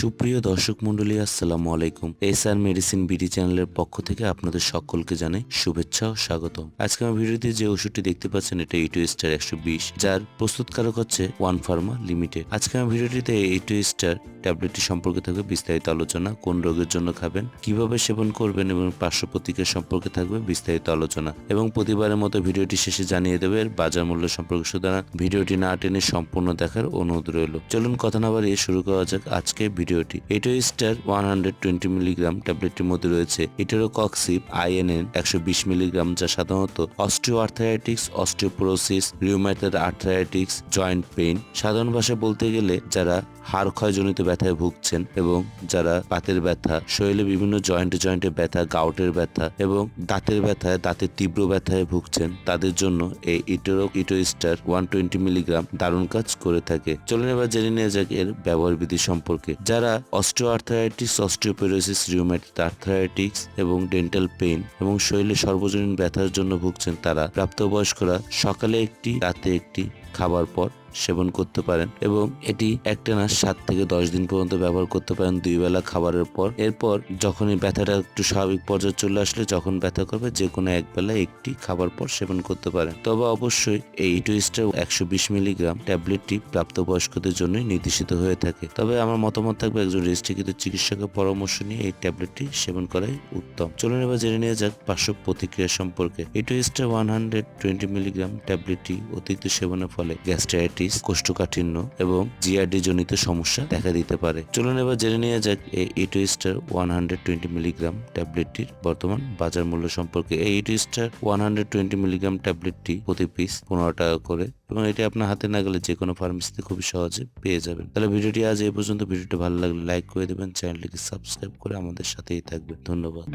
সুপ্রিয় দর্শক মন্ডলী আসসালামু আলাইকুম। এস আর মেডিসিন বিডি চ্যানেলের পক্ষ থেকে আপনাদের সকলকে জানাই শুভেচ্ছা ও স্বাগতম। আজকে আমার ভিডিওতে যে ওষুধটি দেখতে পাচ্ছেন, এটা এইটো স্টার একশো বিশ, যার প্রস্তুতকারক হচ্ছে ওয়ান ফার্মা লিমিটেড আজকে আমার ভিডিওটিতে এইটো স্টার ট্যাবলেটটি সম্পর্কে থাকবে, বিস্তারিত আলোচনা, কোন রোগের জন্য খাবেন, কীভাবে সেবন করবেন এবং পার্শ্ব প্রতিক্রিয়া সম্পর্কে থাকবে বিস্তারিত আলোচনা। এবং প্রতিবারের মতো ভিডিওটি শেষে জানিয়ে দেবে বাজার মূল্য সম্পর্কে। সুতরাং ভিডিওটি না টেনে সম্পূর্ণ দেখার অনুরোধ রইল। চলুন কথা না বাড়িয়ে শুরু করা যাক আজকে ভিডিওটি। Etostar one hundred twenty milligram ট্যাবলেটটির মধ্যে রয়েছে। এটারও কক্সিপ আইএনএন একশো বিশ মিলিগ্রাম যা সাধারণত osteo arthritics osteoporosis rheumatoid arthritics joint pain সাধারণ ভাষায় বলতে গেলে যারা হাড় ক্ষয়জনিত ব্যথায় ভুগছেন এবং যারা পাতের ব্যথা, শরীরে বিভিন্ন জয়েন্টে জয়েন্টে ব্যথা গাউটের ব্যথা এবং দাঁতের ব্যথায়, দাঁতের তীব্র ব্যথায় ভুগছেন, তাদের জন্য এই Etoro, Etostar one twenty milligram দারুণ কাজ করে থাকে। চলুন এবার জেনে নেওয়া যাক এর ব্যবহার বিধি সম্পর্কে যারা অস্টিও আর্থারাইটিস রিউমেটিক আর্থারাইটিক্স এবং ডেন্টাল পেন এবং শরীরে সর্বজনীন ব্যথার জন্য ভুগছেন তারা, প্রাপ্তবয়স্করা সকালে একটি, রাতে একটি, খাবার পর সেবন করতে পারেন এবং এটি একটানা সাত থেকে দশ দিন পর্যন্ত ব্যবহার করতে পারেন দুই বেলা খাবারের পর। এরপর যখনই ব্যথাটা একটু স্বাভাবিক পর্যায়ে চলে আসলে যখন ব্যথা করবে যে কোনো এক বেলা একটি খাবার পর সেবন করতে পারেন। তবে অবশ্যই এই টুইস্টার একশো বিশ মিলিগ্রাম ট্যাবলেটটি প্রাপ্তবয়স্কদের জন্যই নির্দেশিত হয়ে থাকে। তবে আমার মতামত থাকবে একজন রেজিস্ট্রিকৃত চিকিৎসকের পরামর্শ নিয়ে এই ট্যাবলেটটি সেবন করাই উত্তম। চলুন এবার জেনে নেওয়া যাক পার্শ্ব প্রতিক্রিয়া সম্পর্কে। এই Etostar one hundred twenty milligram ট্যাবলেটটি অতিরিক্ত সেবনের ফলে গ্যাস্ট্রাইটিস কোষ্ঠকাঠিন্য এবং জিআরডি জনিত সমস্যা দেখা দিতে পারে। চলুন এবার জেনে নেওয়া যাক এই Etostar one hundred twenty milligram ট্যাবলেটটির বর্তমান বাজার মূল্য সম্পর্কে। এই Etostar one hundred twenty milligram ট্যাবলেটটি প্রতি পিস পনেরো টাকা করে এবং এটি আপনার হাতে না গেলে যে কোনো ফার্মেসিতে খুবই সহজে পেয়ে যাবেন। তাহলে ভিডিওটি আজ এই পর্যন্ত। ভিডিওটি ভালো লাগলে লাইক করে দেবেন। চ্যানেলটিকে সাবস্ক্রাইব করে আমাদের সাথেই থাকবেন। ধন্যবাদ।